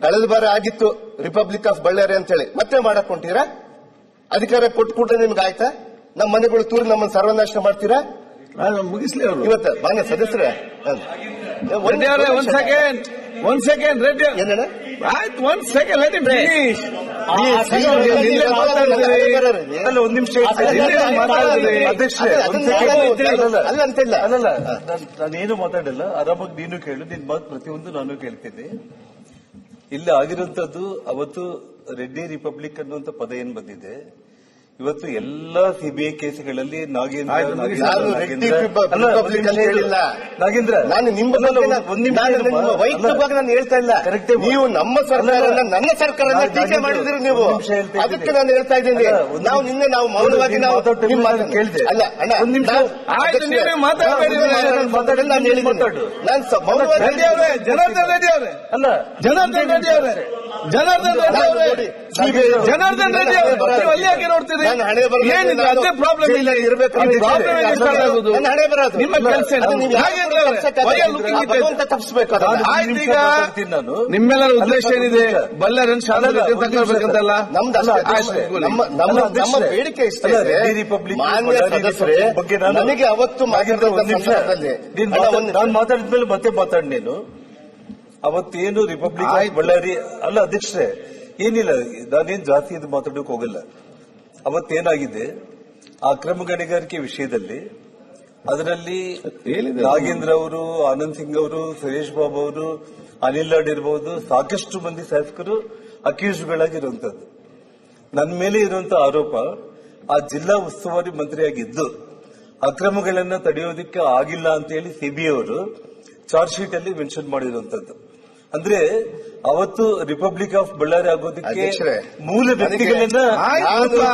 ಕಳೆದ ಬಾರಿ ಆಗಿತ್ತು ರಿಪಬ್ಲಿಕ್ ಆಫ್ ಬಳ್ಳಾರಿ ಅಂತೇಳಿ ಮತ್ತೆ ಮಾಡಕ್ ಹೊಂಟೀರಾ ಅಧಿಕಾರ ಕೊಟ್ಬಿಟ್ರೆ ನಿಮ್ಗೆ ಆಯ್ತಾ ನಮ್ಮ ಮನೆಗಳು ತೂರಿ ನಮ್ಮನ್ನ ಸರ್ವನಾಶ ಮಾಡ್ತೀರಾ ನಾನು ಮುಗಿಸ್ಲಿ ಇವತ್ತ ಇವತ್ತು ಮಾನ್ಯ ಸದಸ್ಯರೇ ಒಂದ್ ಸೆಕೆಂಡ್ ಒಂದ್ ಸೆಕೆಂಡ್ ರೆಡ್ಡಿ ಆಯ್ತು ಒಂದ್ ಸೆಕೆಂಡ್ ಲೆಟ್ ಇಮ್ ಫಿನಿಶ್ ಅಲ್ಲ ಒಂದ್ ನಿಮಿಷ ಅಲ್ಲ ಅಂತಿಲ್ಲ ಅಲ್ಲಲ್ಲ ನಾನ್- ನಾನೇನು ಮಾತಾಡಲ್ಲ ಆರಾಮಾಗಿ ನೀನು ಕೇಳು ನಿನ್ ಮಾತು ಪ್ರತಿಯೊಂದು ನಾನು ಕೇಳ್ತೀನಿ ಇಲ್ಲಿ ಆಗಿರುವಂತದ್ದು ಅವತ್ತು ರೆಡ್ಡಿ ರಿಪಬ್ಲಿಕ್ ಅನ್ನುವಂತ ಪದ ಏನ್ ಬಂದಿದೆ? ಇವತ್ತು ಎಲ್ಲಾ ಸಿಬಿಐ ಕೇಸ್ಗಳಲ್ಲಿ ನಾಗೇಂದ್ರ. ನಾಗೇಂದ್ರ- ನಾನು ನಿಮ್ಮ ನಾನು ಹೇಳ್ತಾ ಇಲ್ಲ. ನೀವು ನಮ್ಮ ಸರ್ಕಾರ ನನ್ನ ಸರ್ಕಾರ ಟೀಕೆ ಮಾಡಿದ್ರಿ ನೀವು. ಅದಕ್ಕೆ ನಾನು ಹೇಳ್ತಾ ಇದ್ದೀನಿ. ನಾವು ನಿನ್ನೆ ನಾವು ಮೌನವಾಗಿ ನಾವು ಕೇಳಿದೆ. ಅಲ್ಲ ನಾನು ಮೌನವಾಗಿ ಅಲ್ಲ ಅವರೇ. ಜನಾರ್ದನ್ ರೆಡ್ಡಿ ಜನಾರ್ದನ್ ರೆಡ್ಡಿ ಅವರು ಅಲ್ಲಿ ಯಾಕೆ ಹಣೆ ಬರಹ ಏನಿದೆ? ಅದೇ ಪ್ರಾಬ್ಲಮ್ ಇಲ್ಲ. ಇರಬೇಕು. ಹಣೆ ನಿಮ್ಮ ಕೆಲಸ ತಪ್ಪಿಸ್ಬೇಕು ಈಗ ನಿಮ್ಮೆಲ್ಲರ ಉದ್ದೇಶ ಏನಿದೆ? ಬಲ್ಲರನ್ ಶಾಲೆಗೆ ಒಂದ್ ತಗೊಳ್ಬೇಕಂತಲ್ಲ ನಮ್ದು ಅಷ್ಟೇ. ನಮ್ಮ ನಮ್ಮ ಬೇಡಿಕೆ ಇಷ್ಟೇ ರಿಪಬ್ಲಿಕ್ ಮಾನ್ಯ ಸದಸ್ಯರೇ ಬಗ್ಗೆ ನನಗೆ ಅವತ್ತು ಒಂದ್ ಮಾತಾಡಿದ ನಿಮಿಷ ನಾನ್ ಮಾತಾಡಿದ್ಮೇಲೆ ಮತ್ತೆ ಮಾತಾಡ್ ನೀನು. ಅವತ್ತೇನು ರಿಪಬ್ಲಿಕ್ ಆಫ್. ಬಳ್ಳಾರಿ ಅಲ್ಲ ಅಧ್ಯಕ್ಷರೇ ಏನಿಲ್ಲ ನಾನೇನ್ ಜಾತಿ ಇದು ಮಾತಾಡೋಕೆ ಹೋಗಲ್ಲ ಅವತ್ತೇನಾಗಿದೆ ಆ ಅಕ್ರಮ ಗಣಿಗಾರಿಕೆ ವಿಷಯದಲ್ಲಿ ಅದರಲ್ಲಿ. ನಾಗೇಂದ್ರ ಅವರು ಆನಂದ್ ಸಿಂಗ್ ಅವರು ಸುರೇಶ್ ಬಾಬು ಅವರು ಅನಿಲ್ ಲಾಡ್ ಇರಬಹುದು ಸಾಕಷ್ಟು ಮಂದಿ ಶಾಸಕರು ಅಕ್ಯೂಸ್ಡ್ಗಳಾಗಿರುವಂತದ್ದು ನನ್ನ ಮೇಲೆ ಇರುವಂತ ಆರೋಪ ಆ ಜಿಲ್ಲಾ ಉಸ್ತುವಾರಿ ಮಂತ್ರಿಯಾಗಿದ್ದು ಅಕ್ರಮಗಳನ್ನು ತಡೆಯೋದಕ್ಕೆ ಆಗಿಲ್ಲ ಅಂತ ಹೇಳಿ ಸಿಬಿಐ ಅವರು ಚಾರ್ಜ್ ಶೀಟ್ ಅಲ್ಲಿ ಮೆನ್ಷನ್ ಮಾಡಿರುವಂತದ್ದು ಅಂದ್ರೆ ಅವತ್ತು ರಿಪಬ್ಲಿಕ್ ಆಫ್ ಬಳ್ಳಾರಿ ಆಗೋದಕ್ಕೆ ಮೂಲ ವ್ಯಕ್ತಿಗಳನ್ನ ಆಯ್ತು?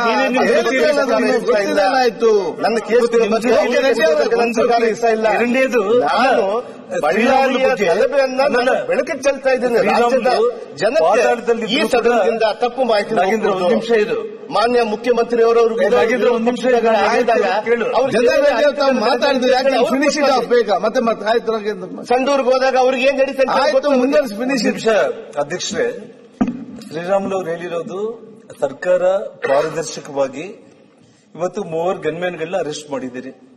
ನನ್ನ ಕೇಸ್ ಇಷ್ಟ ಇಲ್ಲ ಎರಡನೇದು ಬಳ್ಳಾರಿಯ ಗಲಭೆಯನ್ನ ನಾನು. ಬೆಳಕಿಗೆ ಚೆಲ್ತಾ ಇದ್ದೇನೆ ರಾಜ್ಯದ ಜನತೆ ಈ ಸದನದಿಂದ ತಪ್ಪು ಮಾಹಿತಿ ನಾಗೇಂದ್ರ ಒಂದ್. ನಿಮಿಷ ಇದು ಮಾನ್ಯ ನಾಗೇಂದ್ರ ಒಂದ್ ನಿಮಿಷ ಮಾತಾಡಿದ್ರು ಇಟ್ ಆಫ್ ಕೊಡ್ತಾರೆ. ಮತ್ತೆ ಮತ್ತೆ ಆಯ್ತು. ಸಂಡೂರ್ಗೆ ಹೋದಾಗ ಅವ್ರಿಗೆ ಏನ್ ನಡೀತಾ. ಮುಂದೆ ಫಿನಿಶ್ ನಿಮಿಷ ಅಧ್ಯಕ್ಷರೇ ಶ್ರೀರಾಮುಲು ಅವರು ಹೇಳಿರೋದು ಸರ್ಕಾರ ಪಾರದರ್ಶಕವಾಗಿ ಇವತ್ತು ಮೂವರು ಗನ್ಮ್ಯಾನ್ಗಳನ್ನ ಅರೆಸ್ಟ್ ಮಾಡಿದ್ದೀರಿ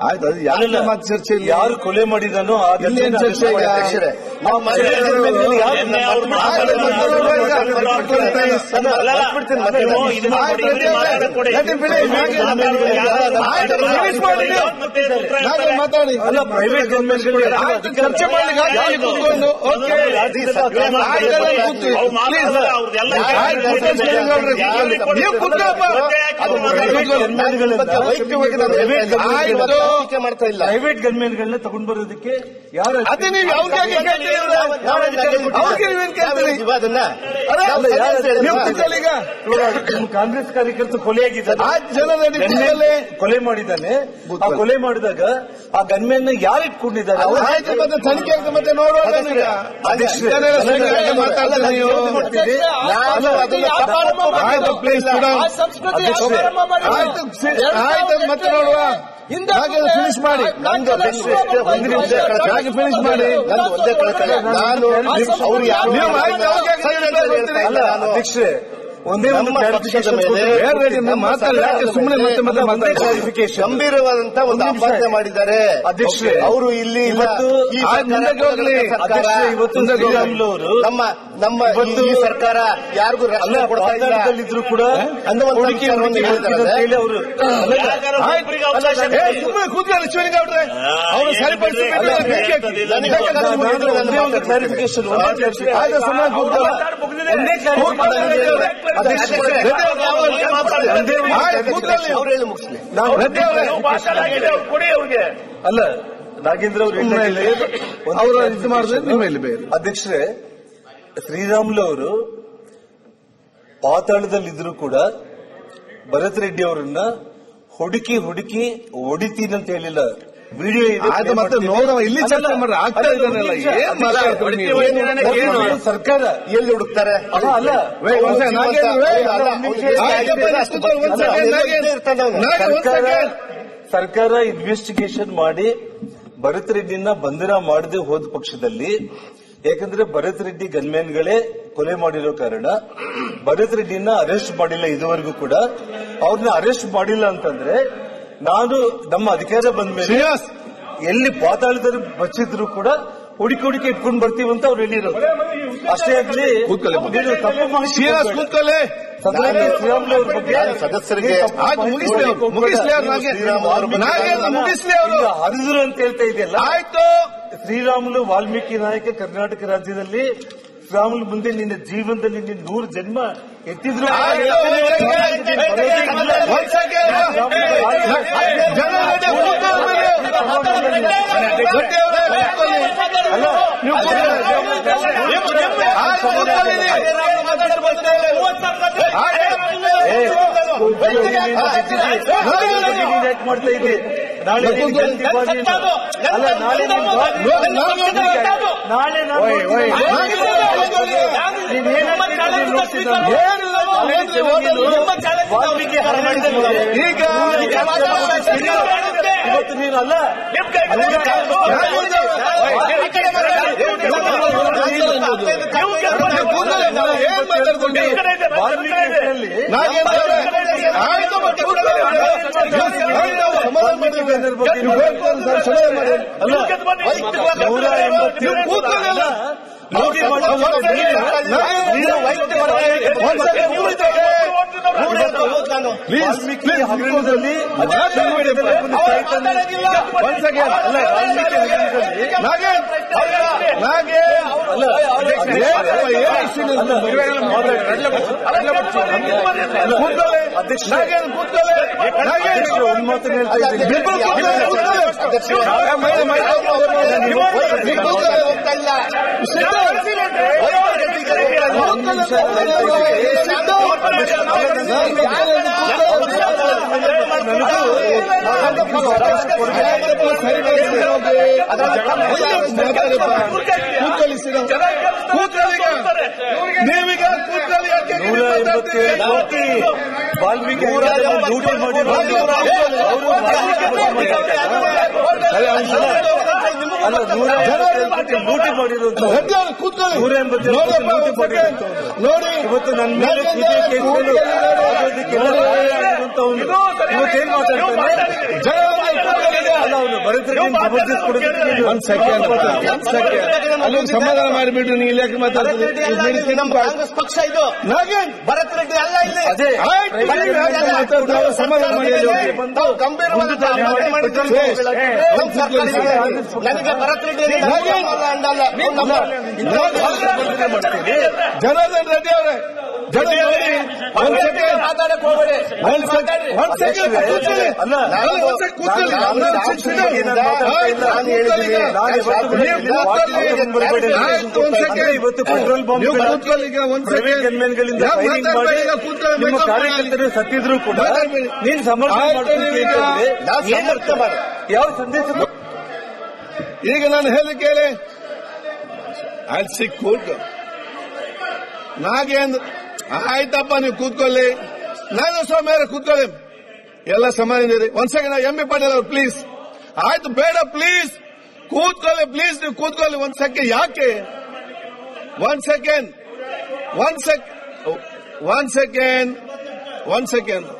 ಆಯ್ತು ಅದು ಚರ್ಚೆ ಇಲ್ಲ ಯಾರು ಕೊಲೆ ಮಾಡಿದನೋ ಏನ್ ಚರ್ಚೆ ಮಾತಾಡ ಅಲ್ಲ ಪ್ರೈವೇಟ್ ಆಯ್ತು ಚರ್ಚೆ ಕೂತ್ಕೊಂಡು ನೀವು ಕೂತ್ಕೊಳ್ಳಪ್ಪ. ಗನ್ಮ್ಯಾನ್ಗಳನ್ನ ಟೀಕೆ ಮಾಡ್ತಾ ಇಲ್ಲ. ಪ್ರೈವೇಟ್ ಗನ್ಮ್ಯಾನ್ಗಳನ್ನ ತಗೊಂಡ್ ಬರೋದಕ್ಕೆ ಯಾರು ಅದೇ ನೀವು ಕಾಂಗ್ರೆಸ್ ಕಾರ್ಯಕರ್ತರು ಕೊಲೆ ಆಗಿದ್ದಾರೆ. ಗನ್ಮ್ಯಾನ್ ಕೊಲೆ ಮಾಡಿದ್ದಾನೆ. ಆ ಕೊಲೆ ಮಾಡಿದಾಗ ಆ ಗನ್ಮೆನ್ ಯಾರು ಇಟ್ಕೊಂಡಿದ್ದಾರೆ ತನಿಖೆ ಮತ್ತೆ ನೋಡುವಾಗ ಆಯ್ತು ಮತ್ತೆ ನೋಡುವ. ಫಿನಿಶ್ ಮಾಡಿ. ನಂದು ಒಂದು ನಿಮಿಷ ಹಾಗೆ ಫಿನಿಶ್ ಮಾಡಿ. ನಂದು ಒಂದೇ ಕಳ್ಕಳಿ. ನಾನು ಅವ್ರು ಯಾರು ಒಂದೇ ಸುಮ್ಮನೆ ಮತ್ತೆ ಮತ್ತೆ clarification. ಗಂಭೀರವಾದಂತ ಒಂದು. ಅಪಾರ್ಥ ಮಾಡಿದ್ದಾರೆ. ಅಧ್ಯಕ್ಷರೇ, ಅವರು ಇಲ್ಲಿ. ಇವತ್ತು ಈ ಇವತ್ತು ನಮ್ಮ ನಮ್ಮ ಈ ಸರ್ಕಾರ ಯಾರಿಗೂ ಅಲ್ಲ ರಕ್ಷಣೆ ಕೊಡ್ತಾ ಇಲ್ಲ ಇದ್ರು ಕೂಡ ಶಿವಲಿಂಗ ಅವ್ರೆ ಅವ್ರು ಸರಿಪಡಿಸಿ ಅಲ್ಲ, ನಾಗೇಂದ್ರ ಅವರು ಇಲ್ಲ ಅವರು ಇದು ಮಾಡಿದ್ರೆ ನಿಮ್ಮ ಬೇರೆ ಅಧ್ಯಕ್ಷರೇ ಶ್ರೀರಾಮುಲು ಅವರು ಪಾತಾಳದಲ್ಲಿದ್ರು ಕೂಡ ಭರತ್ ರೆಡ್ಡಿ ಅವರನ್ನ ಹುಡುಕಿ ಹುಡುಕಿ ಹೊಡಿತೀನಿ ಅಂತ ಹೇಳಿಲ್ಲ. ವಿಡಿಯೋ ಮತ್ತೆ ನೋಡುವ ಇಲ್ಲಿ ಚರ್ಚೆ ಮಾಡ್ರೆ ಆಗ್ತಾ ಇದ್ದಾನಲ್ಲ ಏನ್ ಸರ್ಕಾರ ಎಲ್ಲಿ ಹುಡುಕ್ತಾರೆ? ಅಲ್ಲ. ಸರ್ಕಾರ ಇನ್ವೆಸ್ಟಿಗೇಷನ್ ಮಾಡಿ ಭರತ್ ರೆಡ್ಡಿನ ಬಂಧನ ಮಾಡದೆ ಹೋದ ಪಕ್ಷದಲ್ಲಿ ಯಾಕಂದ್ರೆ ಭರತ್ ರೆಡ್ಡಿ ಗನ್ಮ್ಯಾನ್ಗಳೇ ಕೊಲೆ ಮಾಡಿರೋ ಕಾರಣ ಭರತ್ ರೆಡ್ಡಿನ ಅರೆಸ್ಟ್ ಮಾಡಿಲ್ಲ ಇದುವರೆಗೂ ಕೂಡ. ಅವ್ರನ್ನ ಅರೆಸ್ಟ್ ಮಾಡಿಲ್ಲ ಅಂತಂದ್ರೆ ನಾನು ನಮ್ಮ ಅಧಿಕಾರ ಬಂದ ಮೇಲೆ ಎಲ್ಲಿ ಪಾತಾಳದಲ್ಲಿ ಬಚ್ಚಿದ್ರು ಕೂಡ ಹುಡುಕಿ ಹುಡುಕಿ ಇಟ್ಕೊಂಡು ಬರ್ತೀವಿ ಅಂತ ಅವ್ರು ಹೇಳಿರೋದು. ಅಷ್ಟೇ ಆಗ್ಲಿ ತಪ್ಪು ಮಾಹಿತಿ. ಕೂತ್ಕೊಳ್ಳಿ. ಸದಸ್ಯರಿಗೆ ಮುಗಿಸ್ಲಿ ಅವರು ಹರಿದ್ರು ಅಂತ ಹೇಳ್ತಾ ಇದೆಯಲ್ಲ? ಆಯ್ತು. ಶ್ರೀರಾಮುಲು ವಾಲ್ಮೀಕಿ ನಾಯಕ ಕರ್ನಾಟಕ ರಾಜ್ಯದಲ್ಲಿ ಶ್ರೀರಾಮುಲು ಮುಂದೆ ನಿನ್ನ ಜೀವನದಲ್ಲಿ ನಿನ್ನ ನೂರು ಜನ್ಮ ಎತ್ತಿದ್ರು ಆಯ್ತು, ಒಂದ್ ಸೆಕೆಂಡ್. ಜನ ರೆಡಿ, ಕೂತ್ಕೊಳ್ಳಿ. ಗಟ್ಟಿ ಅವ್ರೆ, ಕೂತ್ಕೊಳ್ಳಿ. ಅಲ್ಲ ನೀವು ಕೂತ್ಕೊಳ್ಳಿ. ಯಾಕೆ ಮಾಡ್ತಾ ಇದ್ದೆ ನಾಳೆ. ಅಲ್ಲ ನಾಳೆ. ನಾಳೆ ನಾನು ನೋಡ್ತೀನಿ. ನೀನ್ ವಾಲ್ಮೀಕಿ ಹಗರಣದಲ್ಲಿ ವಾಲ್ಮೀಕಿ ಹಗರಣದಲ್ಲಿ ನಾಗೇಂದ್ರ ನಾಗೇ ಅಲ್ಲ ಏನಪ್ಪ, ಏನ್ ಇಶ್ಯೂ ನಿಮ್ದು? ಕೂತ್ಕೊಳ್ಳಿ. ಅಧ್ಯಕ್ಷ ನಾಗೇಂದ್ರ ಕೂತ್ಕೊಳ್ಳಿ. ನಾಗೇಂದ್ರ ಒಂದ್ ಮಾತನ್ನ ಹೇಳ್ತಾ ಇದ್ದೀನಿ. ಇಬ್ರು ಕೂತ್ಕೊಳ್ಳಿ, ಕೂತ್ಕೊಳ್ಳಿ. ಆ, ಮೈ- ಮೈ- ನೀವು ಕೂತ್ಕೊಳ್ಳಿ, ಹೋಗ್ತಾ ಸಿದ್ದು. ಒಂದ್ ನಿಮಿಷ ಕೂತ್ಕೊಳ್ಳಿ ಸಿದ್ದು. ಕೂತ್ಕೊಳ್ಳಿ ಈಗ. ನೀವೀಗ ಕೂತ್ಕೊಳ್ಳಿ ಯಾಕೆ ನೂರ ಎಂಬತ್ತೇಳು ಕೋಟಿ ವಾಲ್ಮೀಕಿ ಲೂಟಿ ಮಾಡಿರೋ ಅಲ್ಲ ನೂರ ಎಂಬತ್ತೇಳು ಕೋಟಿ ಅವರು ಕೂತ್ಕೊಳ್ಳಿ ನೂರ ಎಂಬತ್ತೇಳು ಕೋಟಿ ಒಂದ್ ಸೆಕೆಂಡ್. ನೋಡಿ ಇವತ್ತು ನನ್ನ ಮೇಲೆ. ಇವತ್ತೇನ್ ಒಂದ್ ಸೆಕೆಂಡ್ ಒಂದ್ ಸೆಕೆಂಡ್ ಅಲ್ಲಿ ಸಮಾಧಾನ ಮಾಡಿಬಿಟ್ಟು ನೀವು ಇಲ್ಲಿ ಯಾಕೆ ಮಾತಾಡ್ತೀರಿ ಕಾಂಗ್ರೆಸ್ ಪಕ್ಷ ಇದು. ಭರತ್ ರೆಡ್ಡಿ ಅಲ್ಲ ಇಲ್ಲಿ. ಅದೇ. ಮಾತಾಡ್ತೀರಿ? ಸಮಾಧಾನ ಮಾಡಿ ನಮ್ಮ. ನನಗೆ ಭರತ್ ರೆಡ್ಡಿ ಅಲ್ಲ, ಸೆಕೆಂಡ್ ಮಾತಾಡಕ್ ಹೋಗ್ಬೇಡಿ. ಇವತ್ತು ಪೆಟ್ರೋಲ್ ಬಾಂಬ್ ಕಾರ್ಯಕರ್ತರು ಸತ್ತಿದ್ರು ಕೂಡ. ನೀನ್ ಸಮರ್ಥನೆ ಮಾಡ್ತೀನಿ ಯಾವ ಸಂದೇಶ? ಈಗ ನಾನು ಹೇಳಿ ಕೇಳಿ. ಅಲ್ಲಿ ಸಿಕ್ ಕೂತ್ಕೊ. ನಾಗೇಂದ್ರ ಆಯ್ತಪ್ಪ, ನೀವು ಕೂತ್ಕೊಳ್ಳಿ. ನಾನು ಸ್ವಾಮಿ ಅವರೇ ಕೂತ್ಕೊಳ್ಳಿ. ಎಲ್ಲ ಸಮಾನ ಒಂದ್ ಸೆಕೆಂಡ್, ಎಂ ಬಿ ಪಾಟೀಲ್ ಅವ್ರು ಪ್ಲೀಸ್ ಆಯ್ತು, ಬೇಡ ಪ್ಲೀಸ್ ಕೂತ್ಕೊಳ್ಳಿ ಪ್ಲೀಸ್ ನೀವು ಕೂತ್ಕೊಳ್ಳಿ. ಒಂದ್ ಸೆಕೆಂಡ್, ಯಾಕೆ? ಒಂದ್ ಸೆಕೆಂಡ್ ಒಂದ್ ಸೆಕೆಂಡ್ ಒಂದ್ ಸೆಕೆಂಡ್ ಒಂದ್ ಸೆಕೆಂಡ್.